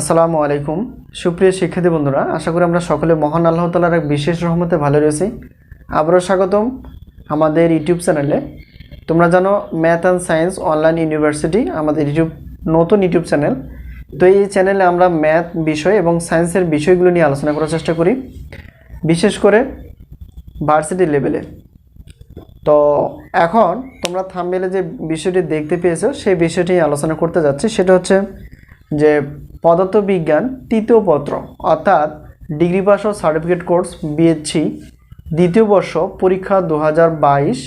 আসসালামু আলাইকুম। সুপ্রিয় শিক্ষার্থী বন্ধুরা, আশা করি আমরা সকলে মহান আল্লাহ তালার এক বিশেষ রহমতে ভালো রয়েছি। আবারও স্বাগতম আমাদের ইউটিউব চ্যানেলে। তোমরা জানো, math and science online university আমাদের ইউটিউব, নতুন ইউটিউব চ্যানেল। তো এই চ্যানেলে আমরা ম্যাথ বিষয় এবং সায়েন্সের বিষয়গুলো নিয়ে আলোচনা করার চেষ্টা করি, বিশেষ করে ভার্সিটি লেভেলে। তো এখন তোমরা থামবেলে যে বিষয়টি দেখতে পেয়েছ, সেই বিষয়টি আলোচনা করতে যাচ্ছি। সেটা হচ্ছে যে পদার্থবিজ্ঞান তৃতীয় পত্র, অর্থাৎ ডিগ্রি পাস ও সার্টিফিকেট কোর্স বিএসসি দ্বিতীয় বর্ষ, পরীক্ষা দু হাজার বাইশ,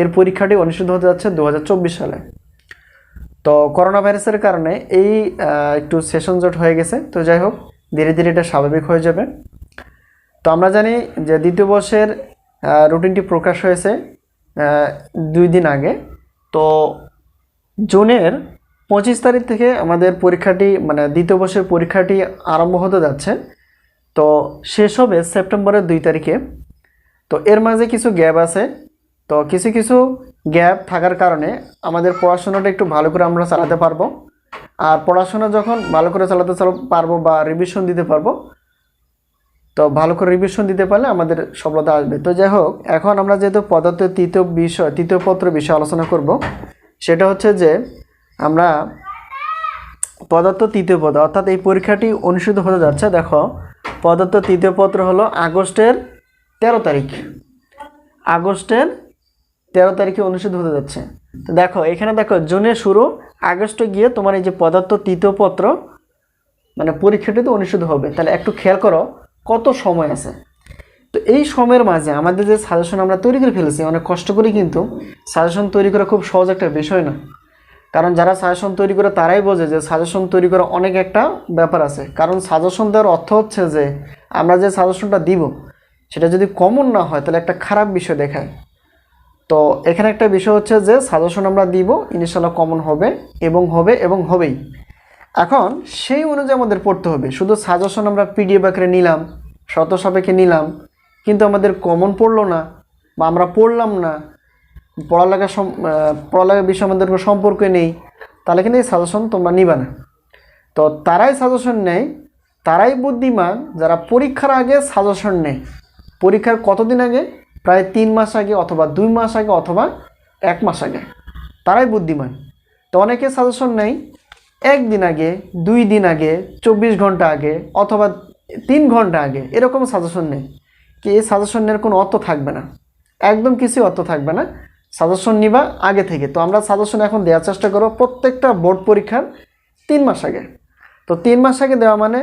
এর পরীক্ষাটি অনুষ্ঠিত হতে যাচ্ছে দু হাজার চব্বিশ সালে। তো করোনা ভাইরাসের কারণে এই একটু সেশন জট হয়ে গেছে, তো যাই হোক, ধীরে ধীরে এটা স্বাভাবিক হয়ে যাবে। তো আমরা জানি যে দ্বিতীয় বর্ষের রুটিনটি প্রকাশ হয়েছে দুই দিন আগে। তো জুনের পঁচিশ তারিখ থেকে আমাদের পরীক্ষাটি মানে দ্বিতীয় বর্ষের পরীক্ষাটি আরম্ভ হতে যাচ্ছে। তো শেষ হবে সেপ্টেম্বরের দুই তারিখে। তো এর মাঝে কিছু গ্যাপ আছে। তো কিছু কিছু গ্যাপ থাকার কারণে আমাদের পড়াশোনাটা একটু ভালো করে আমরা চালাতে পারব। আর পড়াশোনা যখন ভালো করে চালাতে চাল, পারব বা রিভিশন দিতে পারব, তো ভালো করে রিভিশন দিতে পারলে আমাদের সফলতা আসবে। তো যাই হোক, এখন আমরা যেহেতু পদার্থের তৃতীয় বিষয়, তৃতীয় পত্র বিষয়ে আলোচনা করব, সেটা হচ্ছে যে আমরা পদার্থ তৃতীয় পদ, অর্থাৎ এই পরীক্ষাটি অনুষ্ঠিত হতে যাচ্ছে, দেখো, পদার্থ তৃতীয় পত্র হলো আগস্টের তেরো তারিখ। আগস্টের তেরো তারিখে অনুষ্ঠিত হতে যাচ্ছে। তো দেখো, এখানে দেখো, জুনে শুরু, আগস্টে গিয়ে তোমার এই যে পদার্থ তৃতীয় পত্র মানে পরীক্ষাটি তো অনুষ্ঠিত হবে। তাহলে একটু খেয়াল করো, কত সময় আছে। তো এই সময়ের মাঝে আমাদের যে সাজেশন আমরা তৈরি করে ফেলেছি, অনেক কষ্ট করি কিন্তু সাজেশন তৈরি করা খুব সহজ একটা বিষয় না। কারণ যারা সাজেশন তৈরি করে তারাই বোঝে যে সাজেশন তৈরি করা অনেক একটা ব্যাপার আছে। কারণ সাজেশন দেওয়ার অর্থ হচ্ছে যে আমরা যে সাজেশনটা দিব, সেটা যদি কমন না হয়, তাহলে একটা খারাপ বিষয় দেখায়। তো এখানে একটা বিষয় হচ্ছে যে সাজেশন আমরা দিব ইনশাল্লাহ কমন হবে, এবং হবে, এবং হবেই। এখন সেই অনুযায়ী আমাদের পড়তে হবে। শুধু সাজেশন আমরা পিডিএফ আকারে নিলাম শত সাপেক্ষে নিলাম, কিন্তু আমাদের কমন পড়ল না, বা আমরা পড়লাম না পড়ালেখা পড়ালেখার বিষয়ে আমাদের কোনো সম্পর্ক নেই, তাহলে কিন্তু এই সাজেশন তোমরা নিবা না। তো তারাই সাজেশন নেয়, তারাই বুদ্ধিমান, যারা পরীক্ষার আগে সাজেশন নেয়। পরীক্ষার কতদিন আগে? প্রায় তিন মাস আগে অথবা দুই মাস আগে অথবা এক মাস আগে। তারাই বুদ্ধিমান। তো অনেকে সাজেশন নেয়, একদিন আগে, দুই দিন আগে, চব্বিশ ঘণ্টা আগে অথবা তিন ঘণ্টা আগে, এরকম সাজেশন নেই কি এই সাজেশনের কোনো অর্থ থাকবে না। একদম কিছু অর্থ থাকবে না। সাজেশন নিবা আগে থেকে। তো আমরা সাজেশন এখন দেওয়ার চেষ্টা করব প্রত্যেকটা বোর্ড পরীক্ষার তিন মাস আগে। তো তিন মাস আগে দেওয়া মানে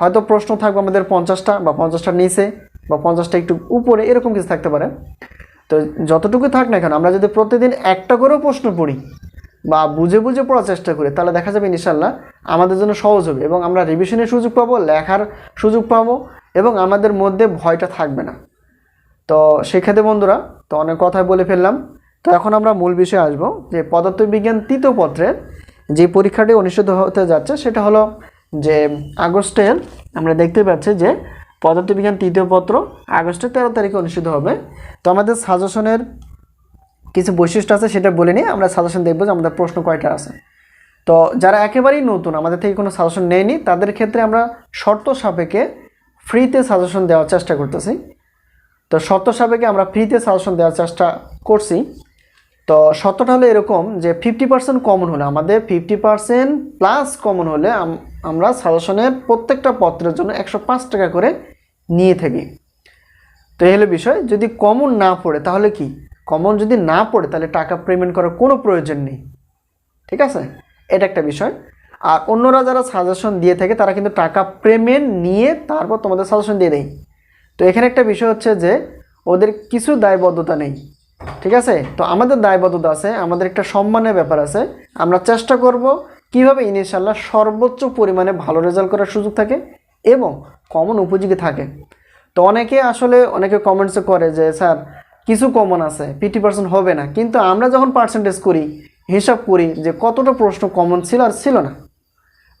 হয়তো প্রশ্ন থাকবে আমাদের পঞ্চাশটা বা পঞ্চাশটার নিচে বা পঞ্চাশটা একটু উপরে, এরকম কিছু থাকতে পারে। তো যতটুকু থাক না কেন, আমরা যদি প্রতিদিন একটা করেও প্রশ্ন পড়ি বা বুঝে বুঝে পড়ার চেষ্টা করি, তাহলে দেখা যাবে ইনশাল্লাহ আমাদের জন্য সহজ হবে এবং আমরা রিভিশনের সুযোগ পাবো, লেখার সুযোগ পাবো এবং আমাদের মধ্যে ভয়টা থাকবে না। তো সেক্ষেত্রে বন্ধুরা, তো অনেক কথাই বলে ফেললাম। তো এখন আমরা মূল বিষয়ে আসব যে পদার্থবিজ্ঞান তৃতীয় পত্রের যে পরীক্ষাটি অনুষ্ঠিত হতে যাচ্ছে সেটা হলো যে আগস্টের আমরা দেখতে পাচ্ছি যে পদার্থবিজ্ঞান তৃতীয় পত্র আগস্টের তেরো তারিখে অনুষ্ঠিত হবে। তো আমাদের সাজেশনের কিছু বৈশিষ্ট্য আছে সেটা বলে নিয়ে আমরা সাজেশন দেখব যে আমাদের প্রশ্ন কয়টা আছে। তো যারা একেবারেই নতুন, আমাদের থেকে কোনো সাজেশন নেয়নি, তাদের ক্ষেত্রে আমরা শর্ত সাপেক্ষে ফ্রিতে সাজেশন দেওয়ার চেষ্টা করতেছি। তো শর্ত সাপেক্ষে আমরা ফ্রিতে সাজেশন দেওয়ার চেষ্টা করছি। তো শর্তটা হলো এরকম যে ফিফটি পার্সেন্ট কমন হলে, আমাদের ফিফটি পার্সেন্ট প্লাস কমন হলে আম- আমরা সাজেশনের প্রত্যেকটা পত্রের জন্য একশো পাঁচ টাকা করে নিয়ে থাকি। তো এই হলো বিষয়, যদি কমন না পড়ে তাহলে কি? কমন যদি না পড়ে তাহলে টাকা পেমেন্ট করার কোনো প্রয়োজন নেই। ঠিক আছে? এটা একটা বিষয়। আর অন্যরা যারা সাজেশন দিয়ে থাকে, তারা কিন্তু টাকা পেমেন্ট নিয়ে তারপর তোমাদের সাজেশন দিয়ে দেয়। তো এখানে একটা বিষয় হচ্ছে যে, ওদের কিছু দায়বদ্ধতা নেই। ঠিক আছে? তো আমাদের দায়বদ্ধতা আছে, আমাদের একটা সম্মানের ব্যাপার আছে। আমরা চেষ্টা করব কীভাবে ইনশাল্লাহ সর্বোচ্চ পরিমাণে ভালো রেজাল্ট করার সুযোগ থাকে এবং কমন উপযোগী থাকে। তো অনেকে আসলে, অনেকে কমেন্টসে করে যে, স্যার, কিছু কমন আছে ফিফটি পার্সেন্ট হবে না। কিন্তু আমরা যখন পার্সেন্টেজ করি, হিসাব করি যে কতটা প্রশ্ন কমন ছিল আর ছিল না।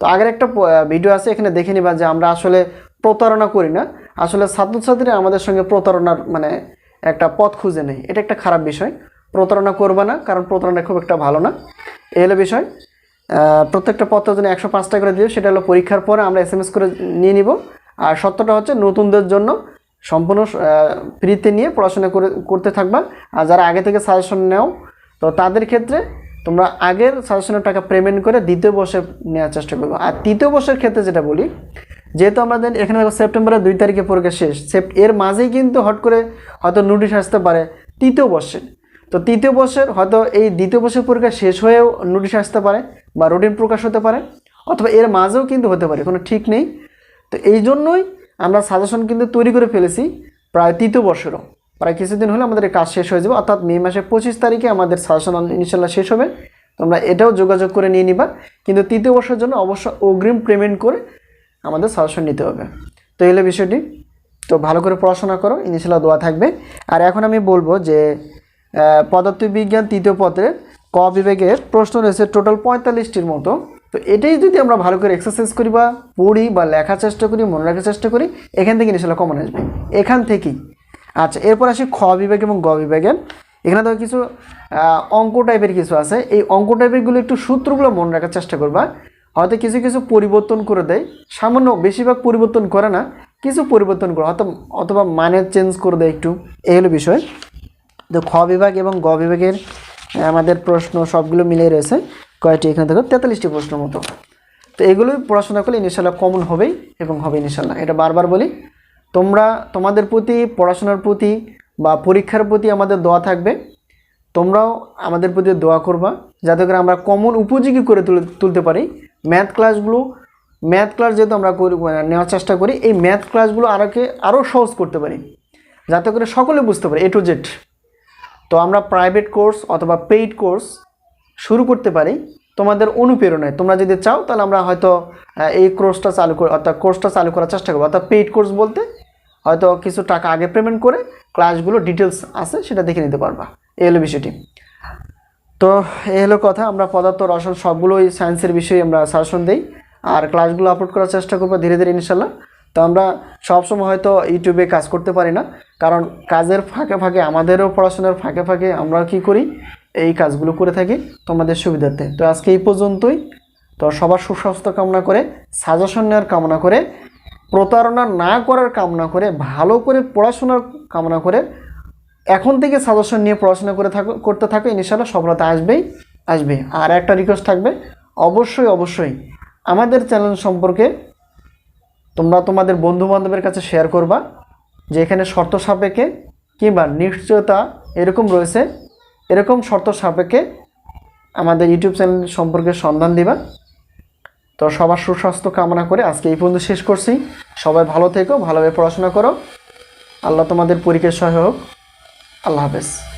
তো আগের একটা ভিডিও আছে, এখানে দেখে নিবা যে আমরা আসলে প্রতারণা করি না। আসলে ছাত্রছাত্রীরা আমাদের সঙ্গে প্রতারণার মানে একটা পথ খুঁজে নেয় এটা একটা খারাপ বিষয়। প্রতারণা করবে না, কারণ প্রতারণা খুব একটা ভালো না। এই হলো বিষয়। প্রত্যেকটা পত্র জন্য একশো পাঁচটা করে দিও, সেটা হলো পরীক্ষার পরে আমরা এস এম এস করে নিয়ে নিব। আর সত্যটা হচ্ছে, নতুনদের জন্য সম্পূর্ণ ফ্রিতে নিয়ে পড়াশোনা করে, করতে থাকবা। আর যারা আগে থেকে সাজেশন নেও, তো তাদের ক্ষেত্রে তোমরা আগের সাজেশনের টাকা পেমেন্ট করে দ্বিতীয় বর্ষে নেওয়ার চেষ্টা করব। আর তৃতীয় বর্ষের ক্ষেত্রে যেটা বলি যেহেতু আমাদের এখানে সেপ্টেম্বরের দুই তারিখে পরীক্ষা শেষ। সেপ এর মাঝেই কিন্তু হট করে হয়তো নোটিশ আসতে পারে তৃতীয় বর্ষে তো তৃতীয় বর্ষের হয়তো এই দ্বিতীয় বর্ষের পরীক্ষা শেষ হয়েও নোটিশ আসতে পারে বা রুটিন প্রকাশ হতে পারে, অথবা এর মাঝেও কিন্তু হতে পারে, কোনো ঠিক নেই। তো এই জন্যই আমরা সাজেশন কিন্তু তৈরি করে ফেলেছি প্রায় তৃতীয় বর্ষেরও। প্রায় কিছুদিন হলে আমাদের কাজ শেষ হয়ে যাবে, অর্থাৎ মে মাসের পঁচিশ তারিখে আমাদের সাজেশন ইনশাল্লাহ শেষ হবে। তোমরা এটাও যোগাযোগ করে নিয়ে নিবা। কিন্তু তৃতীয় বর্ষের জন্য অবশ্য অগ্রিম পেমেন্ট করে আমাদের সাজেশন নিতে হবে। তো এই বিষয়টি। তো ভালো করে পড়াশোনা করো ইনশাল্লাহ দোয়া থাকবে। আর এখন আমি বলব যে পদার্থবিজ্ঞান তৃতীয় পত্রের ক বিভাগের প্রশ্ন রয়েছে টোটাল পঁয়তাল্লিশটির মতো। তো এটাই যদি আমরা ভালো করে এক্সারসাইজ করি বা পড়ি বা লেখার চেষ্টা করি, মনে রাখার চেষ্টা করি, এখান থেকে ইনশাল্লাহ কমন আসবে। এখান থেকেই। আচ্ছা এরপর আসি খ বিভাগ এবং গ বিভাগের। এখানে তো কিছু অঙ্ক টাইপের কিছু আছে। এই অঙ্ক টাইপেরগুলো একটু সূত্রগুলো মনে রাখার চেষ্টা করবা। হয়তো কিছু কিছু পরিবর্তন করে দেয়। সামান্য বেশিরভাগ পরিবর্তন করে না, কিছু পরিবর্তন করে, হয়তো অথবা মানে চেঞ্জ করে দেয় একটু। এই হলো বিষয়। তো খ বিভাগ এবং গ বিভাগের আমাদের প্রশ্ন সবগুলো মিলে রয়েছে। কয়টি এখানে দেখো? তেতাল্লিশটি প্রশ্ন মতো। তো এগুলোই পড়াশোনা করলে ইনশাল্লাহ কমন হবেই এবং হবে ইনশাল্লাহ এটা বারবার বলি, তোমরা তোমাদের প্রতি, পড়াশোনার প্রতি বা পরীক্ষার প্রতি আমাদের দোয়া থাকবে। তোমরাও আমাদের প্রতি দোয়া করবা, যাতে করে আমরা কমন উপযোগী করে তুলে তুলতে পারি। ম্যাথ ক্লাসগুলো ম্যাথ ক্লাস যেহেতু আমরা মানে নেওয়ার চেষ্টা করি, এই ম্যাথ ক্লাসগুলো আরোকে আরও সহজ করতে পারি। যাতে করে সকলে বুঝতে পারে এ টু জেড তো আমরা প্রাইভেট কোর্স অথবা পেইড কোর্স শুরু করতে পারি, তোমাদের অনুপ্রেরণায়। তোমরা যদি চাও, তাহলে আমরা হয়তো এই কোর্সটা চালু করে, অর্থাৎ কোর্সটা চালু করার চেষ্টা করব। অর্থাৎ পেইড কোর্স বলতে, হয়তো কিছু টাকা আগে পেমেন্ট করে ক্লাসগুলো ডিটেলস আছে, সেটা দেখে নিতে পারবা। এই হলো বিষয়টি। তো এই হলো কথা, আমরা পদার্থ রসায়ন সবগুলোই সায়েন্সের বিষয়ে আমরা সাজেশন দিই। আর ক্লাসগুলো আপলোড করার চেষ্টা করব ধীরে ধীরে, ইনশাল্লাহ। তো আমরা সবসময় হয়তো ইউটিউবে কাজ করতে পারি না, কারণ কাজের ফাঁকে ফাঁকে, আমাদেরও পড়াশোনার ফাঁকে ফাঁকে আমরা কি করি, এই কাজগুলো করে থাকি তোমাদের সুবিধার্থে। তো আজকে এই পর্যন্তই। তো সবার সুস্বাস্থ্য কামনা করে সাজেশন নেওয়ার কামনা করে, প্রতারণা না করার কামনা করে, ভালো করে পড়াশোনার কামনা করে এখন থেকে সাজেশন নিয়ে পড়াশোনা করে থাকো, করতে থাকো ইনশাল্লাহ সফলতা আসবেই, আসবে। আর একটা রিকোয়েস্ট থাকবে, অবশ্যই অবশ্যই আমাদের চ্যানেল সম্পর্কে তোমরা তোমাদের বন্ধু বান্ধবের কাছে শেয়ার করবা, যে এখানে শর্ত সাপেক্ষে কিংবা নিশ্চয়তা এরকম রয়েছে, এরকম শর্ত সাপেক্ষে আমাদের ইউটিউব চ্যানেল সম্পর্কে সন্ধান দিবা। তো সবার সুস্বাস্থ্য কামনা করে আজকে এই পর্যন্ত শেষ করছি। সবাই ভালো থেকো, ভালোভাবে পড়াশোনা করো। আল্লাহ তোমাদের পরীক্ষার সহায় হোক। আল্লাহ হাফেজ।